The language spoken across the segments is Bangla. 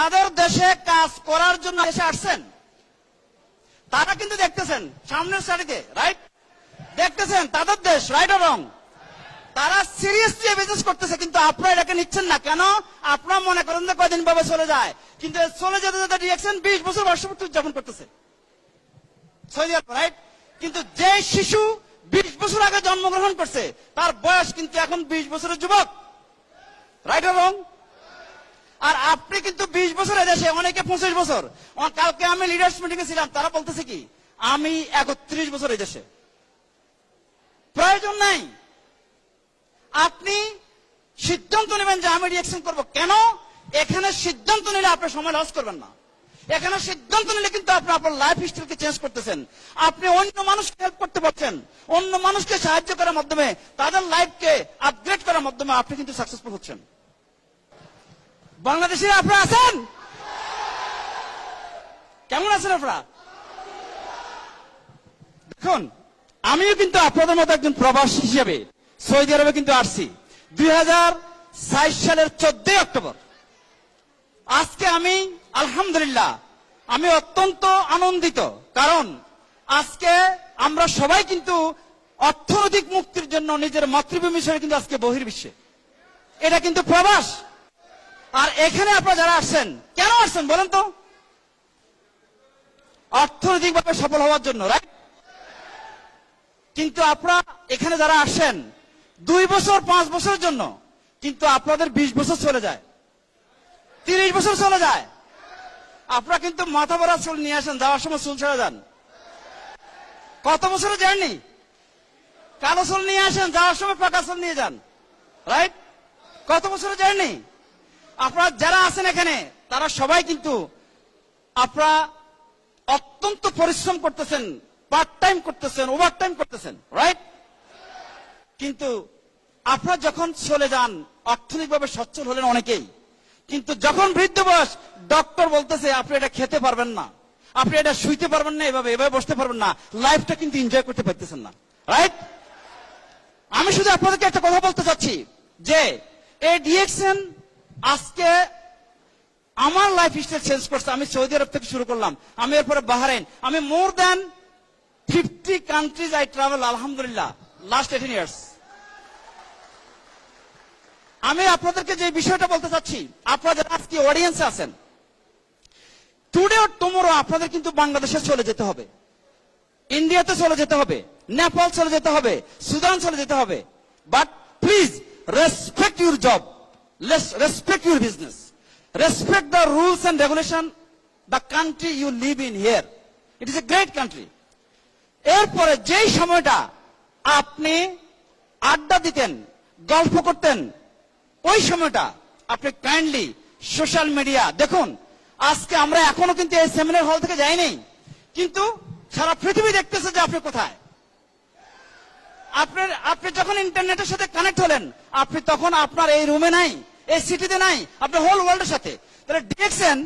তাদের দেশে কাজ করার জন্য দেশে আসছেন। তারা কিন্তু দেখতেছেন, সামনের সারিতে রাইট দেখতেছেন, তাদের দেশ রাইট রং তারা সিরিয়াসলি বিজনেস করতেছে, কিন্তু আপনারা এটাকে নিচ্ছেন না। কেন? আপনারা মনে করেন যে কয়দিন ভাবে চলে যায়। কিন্তু চলে যেতে যেতে রিয়াকশন বিশ বছর বর্ষপূর্তি উদযাপন করতেছে। সৌদি আরব রাইট কিন্তু যে শিশু বিশ বছর আগে জন্মগ্রহণ করছে, তার বয়স কিন্তু এখন বিশ বছরের যুবক। রাইট রং আর আপনি কিন্তু বিশ বছরের দেশে অনেকে পঁচিশ বছর। কালকে আমি লিডার্স মিটিং এ ছিলাম, তারা বলতেছে কি, আমি একত্রিশ বছর এই দেশে প্রয়োজন নাই। আপনি সিদ্ধান্ত নেবেন যে আমি রিয়াকশন করব। কেন? এখানে সিদ্ধান্ত নিলে আপনি সময় লস করবেন না। এখানে সিদ্ধান্ত নিলে কিন্তু আপনি আপনার লাইফ হিস্ট্রিকে চেঞ্জ করতেছেন। আপনি অন্য মানুষকে হেল্প করতে পারছেন। অন্য মানুষকে সাহায্য করার মাধ্যমে, তাদের লাইফকে আপগ্রেড করার মাধ্যমে আপনি কিন্তু সাকসেসফুল হচ্ছেন। বাংলাদেশে আপনারা আছেন? কেমন আছেন আপনারা? দেখুন, আমিও কিন্তু আপনাদের মতো একজন প্রবাসী হিসেবে সৌদি আরবে কিন্তু আসছি। দুই সালের চোদ্দই অক্টোবর। আজকে আমি, আলহামদুলিল্লাহ, আমি অত্যন্ত আনন্দিত। কারণ আজকে আমরা সবাই কিন্তু অর্থনৈতিক মুক্তির জন্য নিজের মাতৃভূমি ছেড়ে কিন্তু আজকে বহির্বিশ্বে। এটা কিন্তু প্রবাস। এখানে আপনারা যারা আসছেন, কেন আসছেন বলেন তো? অর্থনৈতিকভাবে সফল হওয়ার জন্য রাইট কিন্তু আপনারা এখানে যারা আসেন দুই বছর, পাঁচ বছরের জন্য, কিন্তু আপনাদের বিশ বছর চলে যায়। তিরিশ বছর চলে যায়। আপনারা কিন্তু মাথা ভরা চুল নিয়ে আসেন, যাওয়ার সময় চুল ছেড়ে যান কত বছরের জার্নি কালো চুল নিয়ে আসেন, যাওয়ার সময় পাকা চুল নিয়ে যান রাইট কত বছরের জার্নি আপনারা যারা আছেন এখানে, তারা সবাই কিন্তু আপনারা অত্যন্ত পরিশ্রম করতেছেন পার্ট টাইম করতেছেন ওভার টাইম করতেছেন রাইট কিন্তু আপনারা যখন চলে যান, অর্থনৈতিকভাবে সচ্ছল হলেন অনেকেই। কিন্তু যখন বৃদ্ধ বয়স ডক্টর বলতেছে, আপনি এটা খেতে পারবেন না। আপনি এটা শুইতে পারবেন না, এভাবে এভাবে বসতে পারবেন না। লাইফটা কিন্তু এনজয় করতে পারতেছেন না রাইট আমি শুধু আপনাদেরকে একটা কথা বলতে চাচ্ছি, যে, এই ডিএকশন আজকে আমার লাইফ স্টাইল চেঞ্জ করছে। আমি সৌদি আরব থেকে শুরু করলাম। আমি এরপরে বাহারাইন। আমি more than fifty countries I travel আলহামদুলিল্লাহ। লাস্ট এইটিন ইয়ার্স আমি আপনাদেরকে যে বিষয়টা বলতে চাচ্ছি, আপনারা আজকে অডিয়েন্সে আছেন টুডে অর টুমোরো আপনাদের কিন্তু বাংলাদেশে চলে যেতে হবে। ইন্ডিয়াতে চলে যেতে হবে। নেপাল চলে যেতে হবে। সুদান চলে যেতে হবে। But please respect your job respect your business respect the rules and regulation the country you live in here it is a great country এরপরে যেই সময়টা আপনি আড্ডা দিতেন, গল্প করতেন, ওই সময়টা আপনি কাইন্ডলি সোশ্যাল মিডিয়া দেখুন, আজকে আমরা এখনও কিন্তু এই সেমিনার হল থেকে যাইনি, কিন্তু সারা পৃথিবী দেখতেছে যে আপনি কোথায়। আপনার আপনি যখন ইন্টারনেটের সাথে কানেক্ট হলেন, আপনি তখন আপনার এই রুমে নাই। এই সিটিতে নাই আপনি হোল ওয়ার্ল্ডের সাথে। তাহলে ডিরেকশন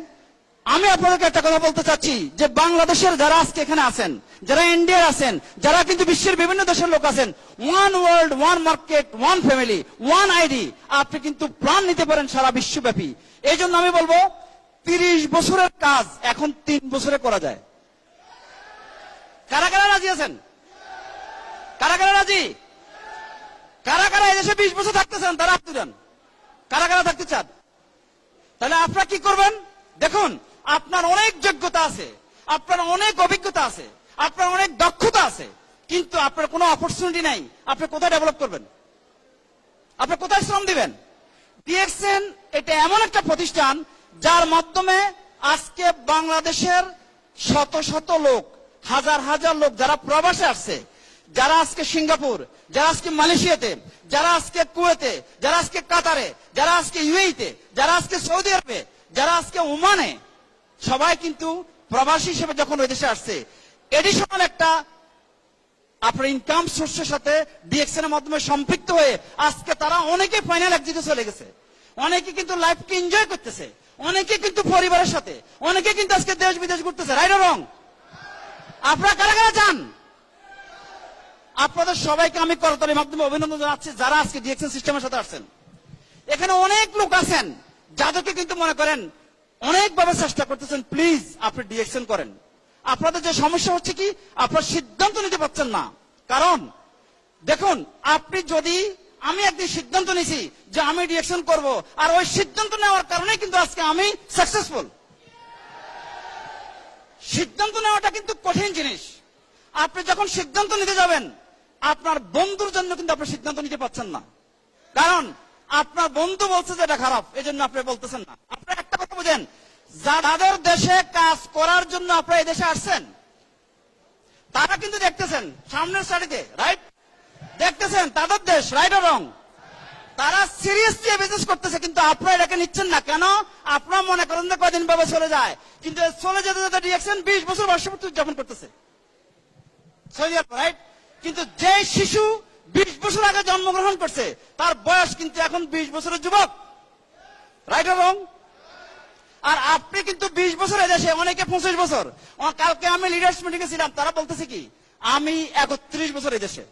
আমি আপনাদেরকে একটা কথা বলতে চাচ্ছি যে বাংলাদেশের যারা আজকে এখানে আছেন, যারা ইন্ডিয়ার আছেন, যারা কিন্তু বিশ্বের বিভিন্ন দেশের লোক আছেন one world one market one family one ID আপনি কিন্তু প্রাণ নিতে পারেন সারা বিশ্বব্যাপী। এই জন্য আমি বলব, তিরিশ বছরের কাজ এখন তিন বছরে করা যায়। কারা কারা রাজি আছেন? কারা কারা রাজি? কারা কারা এদেশে বিশ বছর থাকতেছেন, তারা তুলেন কারা কারা থাকতে চান? তাহলে আপনারা কি করবেন? দেখুন, আপনার অনেক যোগ্যতা আছে, আপনার অনেক অভিজ্ঞতা আছে, আপনার অনেক দক্ষতা আছে, কিন্তু আপনার কোনো অপরচুনিটি নাই। আপনি কোথায় ডেভেলপ করবেন? আপনি কোথায় শ্রম দিবেন? ডিএক্সএন এটা এমন একটা প্রতিষ্ঠান যার মাধ্যমে আজকে বাংলাদেশের শত শত লোক, হাজার হাজার লোক যারা প্রবাসে আসছে, যারা আজকে সিঙ্গাপুর, যারা আজকে মালয়েশিয়াতে যারা আজকে কুয়েতে, যারা আজকে কাতারে, যারা আজকে ইউএইতে, যারা আজকে সৌদি আরবে, যারা আজকে ওমানে, সবাই কিন্তু প্রবাসী হিসেবে যখন ওই দেশে আসছে এডিশনাল একটা আপনার ইনকাম সোর্সের সাথে ডিএক্সএন এর মাধ্যমে সম্পৃক্ত হয়ে আজকে তারা অনেকে ফাইনাল এক্সিটে চলে গেছে। অনেকে কিন্তু লাইফকে এনজয় করতেছে। অনেকে কিন্তু পরিবারের সাথে। অনেকে কিন্তু আজকে দেশ বিদেশ ঘুরতেছে রাইট রং আপনারা কারা কারা যান? আপনাদের সবাইকে আমি করতালির মাধ্যমে অভিনন্দন জানাচ্ছি, যারা আজকে ডিএক্সএন সিস্টেমের সাথে আসছেন। এখানে অনেক লোক আছেন, যাদেরকে কিন্তু মনে করেন অনেকভাবে চেষ্টা করতেছেন প্লিজ আপনি ডিরেকশন করেন। আপনাদের যে সমস্যা হচ্ছে কি, আপনার সিদ্ধান্ত নিতে পারছেন না। কারণ, দেখুন, আপনি যদি, আমি একদিন সিদ্ধান্ত নিছি যে আমি ডিরেকশন করব, আর ওই সিদ্ধান্ত নেওয়ার কারণে কিন্তু আজকে আমি সাকসেসফুল সিদ্ধান্ত নেওয়াটা কিন্তু কঠিন জিনিস। আপনি যখন সিদ্ধান্ত নিতে যাবেন আপনার বন্ধুর জন্য কিন্তু আপনি সিদ্ধান্ত নিতে পারছেন না। কারণ আপনার বন্ধু বলছে যে এটা খারাপ এই জন্য আপনি বলতেছেন না। আপনি একটা কথা বুঝেন, যাদের দেশে কাজ করার জন্য আপনারা এই দেশে আসছেন, তারা কিন্তু দেখতেছেন, সামনের সারিতে রাইট দেখতেছেন, তাদের দেশ রাইট রং তারা সিরিয়াসলি বিজনেস করতেছে, কিন্তু আপনারা এটাকে নিচ্ছেন না। কেন? আপনারা মনে করেন যে কদিন ভাবে চলে যায়। কিন্তু চলে যেতে যেতে রিয়াকশন বিশ বছর বর্ষপূর্তি উদযাপন করতেছে। সৌদি আরব রাইট কিন্তু যে শিশু বিশ বছর আগে জন্মগ্রহণ করছে, তার বয়স কিন্তু এখন বিশ বছরের যুবক। রাইট এবং আর আপনি কিন্তু বিশ বছর দেশে অনেকে পঁচিশ বছর। কালকে আমি লিডার্স মিটিংয়ে ছিলাম, তারা বলতেছে কি, আমি একত্রিশ বছর দেশে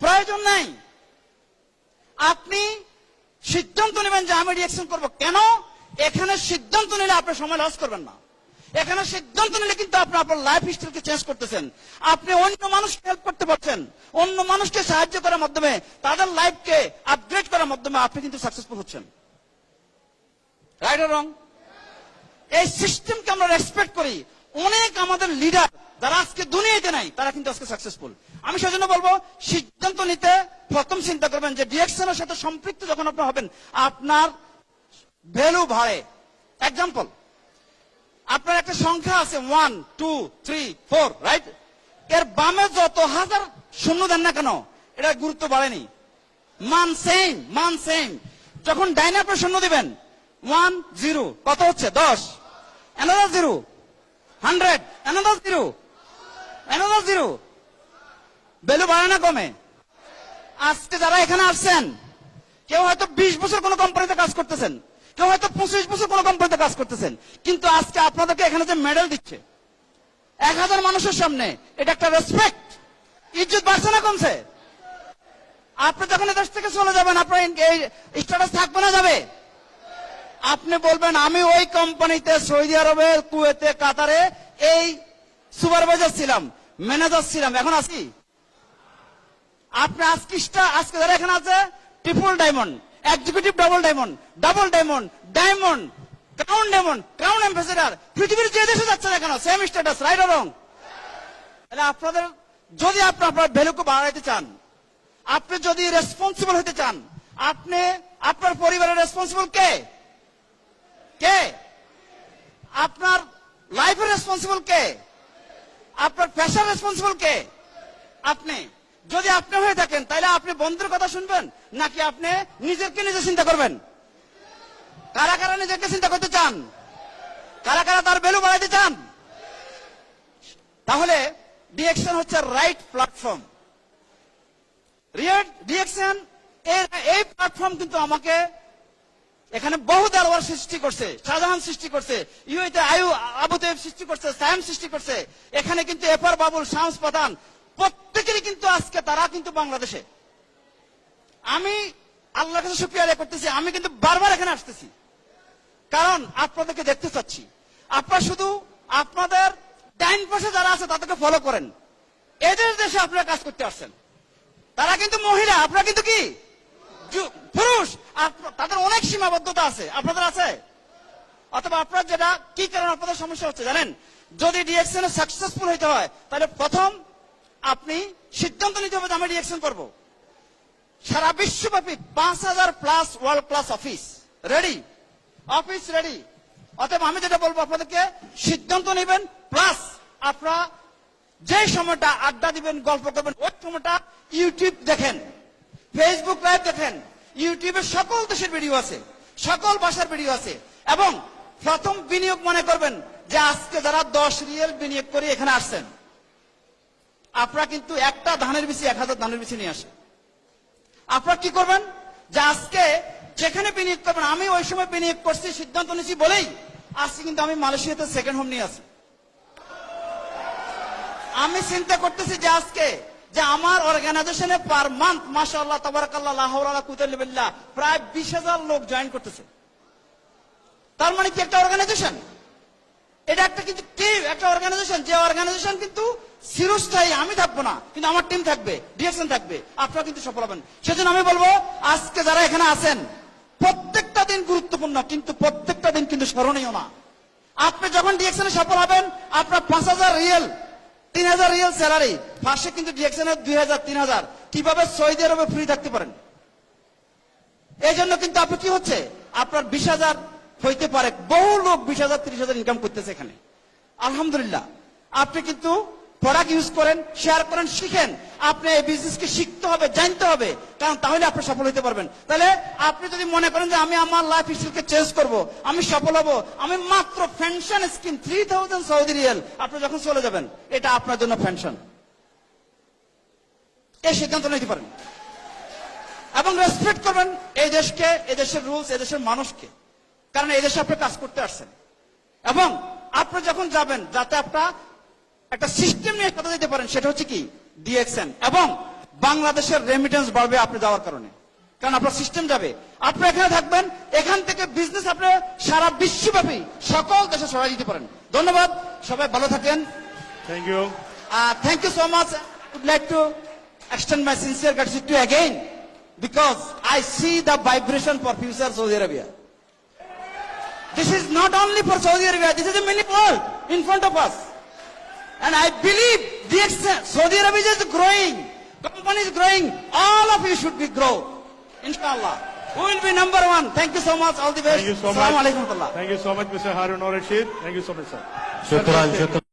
প্রয়োজন নাই। আপনি সিদ্ধান্ত নেবেন যে আমি রিয়াকশন করব। কেন? এখানে সিদ্ধান্ত নিলে আপনি সময় লস করবেন না। এখানে সিদ্ধান্ত নিলে কিন্তু আপনি আপনার লাইফ স্টাইলকে চেঞ্জ করতেছেন। আপনি অন্য মানুষকে হেল্প করতে পারছেন। অন্য মানুষকে সাহায্য করার মাধ্যমে, তাদের লাইফকে আপগ্রেড করার মাধ্যমে আপনি কিন্তু সাকসেসফুল হচ্ছেন। রাইট রং এই সিস্টেমকে আমরা রেসপেক্ট করি। অনেক আমাদের লিডার যারা আজকে দুনিয়াতে নাই, তারা কিন্তু আজকে সাকসেসফুল আমি সেজন্য বলব, সিদ্ধান্ত নিতে প্রথম চিন্তা করবেন যে ডিরেকশনের সাথে সম্পৃক্ত যখন আপনি হবেন, আপনার ভ্যালু বাড়ে। এক্সাম্পল আপনার একটা সংখ্যা আছে one two three four right এর বামে যত হাজার শূন্য দেন না কেন, এটা গুরুত্ব বাড়েনি। মান সেম মান সেম যখন ডাইনে আপনি শূন্য দিবেন ওয়ান জিরো কত হচ্ছে? দশ। Another zero hundred another zero another zero value বাড়ে না কমে? আজকে যারা এখানে আসছেন, কেউ হয়তো বিশ বছর কোনো কোম্পানিতে কাজ করতেছেন। কেউ হয়তো পঁচিশ বছর কোনো কোম্পানিতে কাজ করতেছেন। কিন্তু আজকে আপনাদেরকে এখানে যে মেডেল দিচ্ছে, এক হাজার মানুষের সামনে, এটা একটা রেসপেক্ট ইজ্জত বাড়ছে না কমছে? আপনি যখন এদেশ থেকে চলে যাবেন, আপনার স্ট্যাটাস থাকবে না যাবে? আপনি বলবেন, আমি ওই কোম্পানিতে সৌদি আরবে, কুয়েতে, কাতারে এই সুপারভাইজার ছিলাম ম্যানেজার ছিলাম। এখন আছি? আপনি আজকে আজকে যারা এখানে আছে triple diamond executive double diamond double diamond diamond crown diamond crown ambassador পৃথিবীর যে দেশে যাচ্ছে না কেন সেম স্ট্যাটাস রাইট রং তাহলে আপনাদের, যদি আপনি আপনার ভ্যালুকে বাড়াইতে চান, আপনি যদি রেসপন্সিবল হতে চান, আপনি আপনার পরিবারের রেসপন্সিবল কে? কে? আপনার লাইফের রেসপন্সিবল কে? আপনার পেশার রেসপন্সিবল কে? আপনি। যদি আপনি হয়ে থাকেন তাহলে আপনি বন্ধুর কথা শুনবেন, নাকি আপনি নিজেকে নিজে চিন্তা করবেন? কারা কারা নিজেকে চিন্তা করতে চান? কারা কারা তার ভ্যালু বাড়াইতে চান? তাহলে ডিএকশন হচ্ছে রাইট প্ল্যাটফর্ম ডিএকশন এই প্ল্যাটফর্ম কিন্তু আমাকে এখানে বহু দরবার সৃষ্টি করছে, শাহজাহান সৃষ্টি করছে ইউএতে আয়ু আবু সৃষ্টি করছে, সায়াম সৃষ্টি করছে। এখানে কিন্তু এফার বাবুল শামস প্রধান প্রত্যেকেরই কিন্তু আজকে তারা কিন্তু বাংলাদেশে। আমি আল্লাহর কাছে আদায় করতেছি, আমি কিন্তু বারবার এখানে আসতেছি। কারণ আপনাদেরকে দেখতে চাচ্ছি। আপনারা শুধু আপনাদের ডাইন পাশে যারা আছে তাদেরকে ফলো করেন। এদের দেশে আপনারা কাজ করতে আসছেন। তারা কিন্তু মহিলা, আপনারা কিন্তু কি? পুরুষ। তাদের অনেক সীমাবদ্ধতা আছে। আপনাদের আছে? অথবা আপনার যেটা, কি কারণে আপনাদের সমস্যা হচ্ছে জানেন? যদি ডিএকশনে সাকসেসফুল হইতে হয়, তাহলে প্রথম আপনি সিদ্ধান্ত নিতে হবে আমি ডিএকশন করব। সারা বিশ্বব্যাপী পাঁচ হাজার plus world class office ready office ready অতএব আমি যেটা বলব আপনাদেরকে, সিদ্ধান্ত নেবেন প্লাস আপনারা যে সময়টা আড্ডা দিবেন, গল্প করবেন, ওই সময়টা ইউটিউব দেখেন ফেসবুক লাইভ দেখেন। ইউটিউবে সকল দেশের ভিডিও আছে, সকল ভাষার ভিডিও আছে। এবং প্রথম বিনিয়োগ মনে করবেন যে আজকে যারা দশ রিয়েল বিনিয়োগ করে এখানে আসছেন। আপনারা কিন্তু একটা ধানের বিচি, এক হাজার ধানের বিচি নিয়ে আসে আপনারা কি করবেন? যে আজকে যেখানে বিনিয়োগ করবেন, আমি ওই সময় বিনিয়োগ করছি, সিদ্ধান্ত নিয়েছি বলেই আজকে কিন্তু আমি মালয়েশিয়াতে সেকেন্ড হোম নিয়ে আসি আমি চিন্তা করতেছি যে আজকে যে আমার অর্গানাইজেশনে পার মান্থ মাশাআল্লাহ, তাবারাকাল্লাহ লাহাওলা কুতাল্লিবিল্লাহ প্রায় বিশ হাজার লোক জয়েন করতেছে। তার মানে কি একটা অর্গানাইজেশন এটা একটা কিন্তু টিম একটা অর্গানাইজেশন যে অর্গানাইজেশন কিন্তু চিরস্থায়ী, আমি থাকব না, কিন্তু আমার টিম থাকবে ডিরেকশন থাকবে আপনারা কিন্তু সফল হবেন। সেজন্য আমি বলব, আজকে যারা এখানে আছেন, প্রত্যেকটা দিন গুরুত্বপূর্ণ, কিন্তু প্রত্যেকটা দিন কিন্তু স্মরণীয় না। আপনি যখন ডিরেকশনে সফল হবেন, আপনার পাঁচ হাজার রিয়েল তিন হাজার রিয়েল স্যালারি ফার্স্টে কিন্তু ডিরেকশনে দুই হাজার, তিন হাজার। কীভাবে সৌদি আরবে ফ্রি থাকতে পারেন? এই জন্য কিন্তু আপনি কি হচ্ছে? আপনার বিশ হাজার হইতে পারে। বহু লোক বিশ হাজার, ত্রিশ হাজার ইনকাম করতেছে এখানে। আলহামদুলিল্লাহ। আপনি কিন্তু প্রোডাক্ট ইউজ করেন শেয়ার করেন, শিখেন। আপনি এই বিজনেসকে শিখতে হবে, জানতে হবে। কারণ তাহলে আপনি সফল হতে পারবেন। তাহলে আপনি যদি মনে করেন যে আমি আমার লাইফ স্টাইলকে চেঞ্জ করব, আমি সফল হব, আমি মাত্র pension scheme three thousand Saudi riyal আপনি যখন চলে যাবেন, এটা আপনার জন্য পেনশন এই সিদ্ধান্ত নিতে পারেন। এবং রেসপেক্ট করবেন এই দেশকে, এই দেশের রুলস এই দেশের মানুষকে। কারণ এই দেশে আপনি কাজ করতে আসছেন। এবং আপনি যখন যাবেন যাতে আপনার একটা সিস্টেম নিয়ে কথা দিতে পারেন সেটা হচ্ছে কি? ডিএক্সএন এবং বাংলাদেশের রেমিটেন্স বাড়বে আপনি যাওয়ার কারণে। কারণ আপনার সিস্টেম যাবে। আপনি এখানে থাকবেন এখান থেকে বিজনেস আপনি সারা বিশ্বব্যাপী সকল দেশে সরাই দিতে পারেন। ধন্যবাদ সবাই ভালো থাকেন। Thank you thank you so much would like to extend my sincere gratitude to you again because I see the vibration for future Saudi Arabia. This is not only for Saudi Arabia, this is a mini world in front of us. And I believe the Saudi Arabia is growing, company is growing, all of you should be grow. Inshallah. Who will be number one? Thank you so much. All the best. Thank you so much. Thank you so much, Mr. Harun Rashid. Thank you so much, sir. Shukran, shukran.